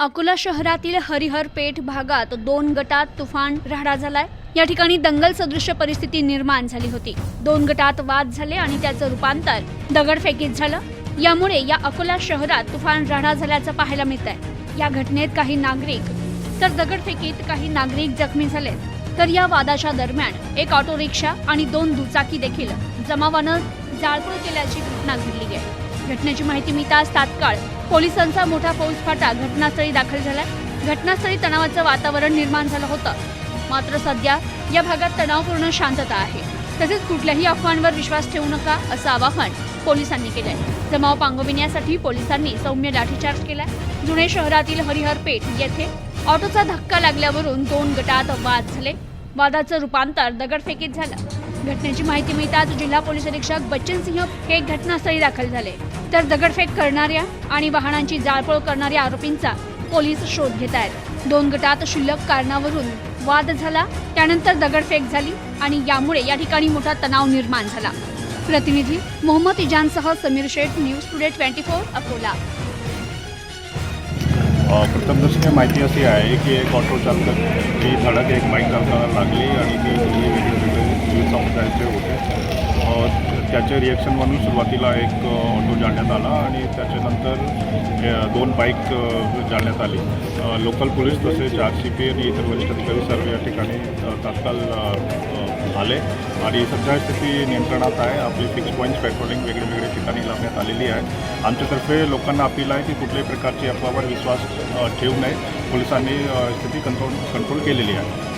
अकोला शहरातील हरिहर पेठ भागात दोन गटात तुफान राडा झालाय. या ठिकाणी दंगल सदृश्य परिस्थिती निर्माण झाली होती. दोन गटात वाद झाले आणि त्याचं रूपांतर दगडफेकीत झालं. यामुळे या अकोला शहरात तुफान राडा झाल्याचं पाहायला मिळत आहे या घटनेत काही नागरिक तर दगडफेकीत काही नागरिक जखमी झाले तर या वादाच्या दरम्यान एक ऑटो रिक्षा आणि दोन दुचाकी देखील जमावानं जाळपोळ केल्याची घटना घडली आहे. घटनेची माहिती मिळताच तात्काळ पोलिसांचा मोठा फौजफाटा घटनास्थळी दाखल झालाय. घटनास्थळी तणावाचं वातावरण निर्माण झालं होतं. मात्र सध्या या भागात तणावपूर्ण शांतता आहे. तसेच कुठल्याही अफवांवर विश्वास ठेवू नका असं आवाहन पोलिसांनी केलंय. जमाव पांगविण्यासाठी पोलिसांनी सौम्य लाठीचार्ज केलाय. जुने शहरातील हरिहर पेठ येथे ऑटोचा धक्का लागल्यावरून दोन गटात वाद झाले. वादाचं रूपांतर दगडफेकीत झालं. घटनेची माहिती मिळताच जिल्हा पोलीस अधीक्षक बच्चन सिंह हे घटनास्थळी दाखल झाले. तर दगडफेक करणाऱ्या आणि वाहनांची जाळपोळ करणाऱ्या आरोपींचा पोलीस शोध घेत आहेत. दोन गटात शिल्लक कारणावरून वाद झाला त्यानंतर दगडफेक झाली आणि यामुळे या ठिकाणी मोठा तणाव निर्माण झाला. प्रतिनिधी Mohammad इजानसह Sameer Shaikh news today twenty four Akola. प्रथमदर्शनी माहिती अशी आहे की एक ऑटो चालक ही धडक एक बाईक चालकाला लागली आणि ते दोन्ही जायचे होते. त्याचे रिॲक्शन म्हणून सुरुवातीला एक ऑटो जाळण्यात आला आणि त्याच्यानंतर दोन बाईक जाळण्यात आली. लोकल पोलीस तसेच आर सी पी आणि इतर वरिष्ठ अधिकारी सर्व या ठिकाणी तात्काळ आले. आणि सध्या स्थिती नियंत्रणात आहे. आपली फिक्स पॉईंट्स पेट्रोलिंग वेगळे वेगळे ठिकाणी लावण्यात आलेली आहे. आमच्यातर्फे लोकांना अपील आहे की कुठल्याही प्रकारची अफवावर विश्वास ठेवू नये. पोलिसांनी स्थिती कंट्रोल कंट्रोल केलेली आहे.